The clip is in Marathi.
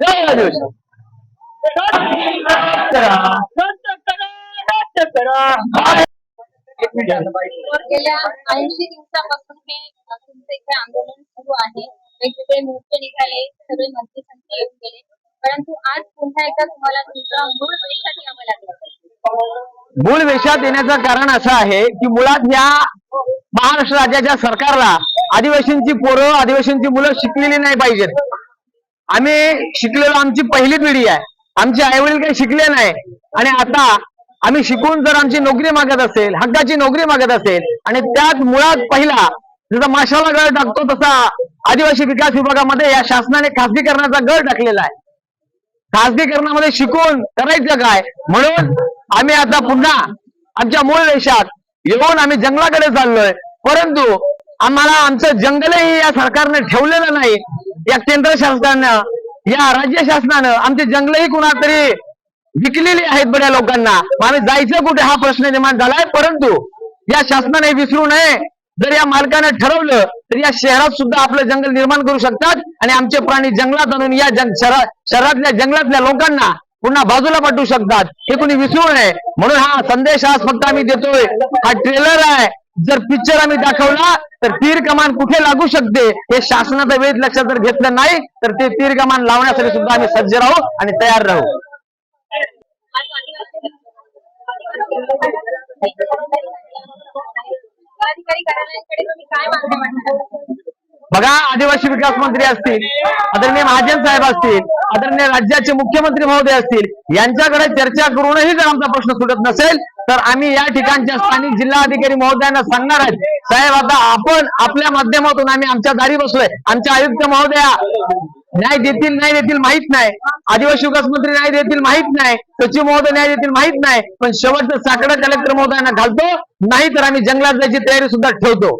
जय गेल्या ऐंशी दिवसापासून हे तुमचं इथे आंदोलन सुरू आहे. वेगवेगळे मोर्चे निघाले सगळे मंत्री येऊन गेले. परंतु आज पुन्हा एकदा तुम्हाला तुमचा मूळ वेशात यावं लागलं मूळ वेशात येण्याचं कारण असं आहे की मुळात या महाराष्ट्र राज्याच्या सरकारला आदिवासींची पोरं आदिवासींची मुलं शिकलेली नाही पाहिजेत. आम्ही शिकलेलो आमची पहिली पिढी आहे. आमचे आई वडील काही शिकले नाही. आणि आता आम्ही शिकून जर आमची नोकरी मागत असेल हक्काची नोकरी मागत असेल आणि त्यात मुळात पहिला जसा माशाला गळ टाकतो तसा आदिवासी विकास विभागामध्ये या शासनाने खासगीकरणाचा गळ टाकलेला आहे. खासगीकरणामध्ये शिकून करायचं काय? म्हणून आम्ही आता पुन्हा आमच्या मूळ देशात येऊन आम्ही जंगलाकडे चाललोय. परंतु आम्हाला आमचं जंगलही या सरकारने ठेवलेलं नाही. या केंद्र शासनानं या राज्य शासनानं आमचे जंगलही कुणातरी विकलेली आहेत बड्या लोकांना. आम्ही जायचं कुठे हा प्रश्न निर्माण झालाय? परंतु या शासनाने विसरू नये. जर या मालकानं ठरवलं तर या शहरात सुद्धा आपलं जंगल निर्माण करू शकतात आणि आमचे प्राणी जंगलात आणून या जंग शहरातल्या जंगलातल्या लोकांना पुन्हा बाजूला पाठवू शकतात. हे कोणी विसरू नये. म्हणून हा संदेश आज फक्त आम्ही देतोय. हा ट्रेलर आहे. जर पिक्चर आम्ही दाखवला तर तीर कमान कुठे लागू शकते? हे शासनाचा वेध लक्षात जर घेतलं नाही तर ते तीर कमान लावण्यासाठी सुद्धा आम्ही सज्ज राहू आणि तयार राहू. काय बघा आदिवासी विकास मंत्री असतील आदरणीय महाजन साहेब असतील आदरणीय राज्याचे मुख्यमंत्री महोदय असतील यांच्याकडे चर्चा करूनही जर आमचा प्रश्न सुटत नसेल तर आम्ही या ठिकाणच्या स्थानिक जिल्हाधिकारी महोदयांना सांगणार आहेत. साहेब आता आपण आपल्या माध्यमातून आम्ही आमच्या दारी बसलोय. आमच्या आयुक्त महोदया न्याय देतील नाही देतील माहीत नाही. आदिवासी विकास मंत्री न्याय देतील माहीत नाही. सचिव महोदय न्याय देतील माहीत नाही. पण शेवटचं साकडं कलेक्टर महोदयांना घालतो. नाही तर आम्ही जंगलात जायची तयारी सुद्धा ठेवतो.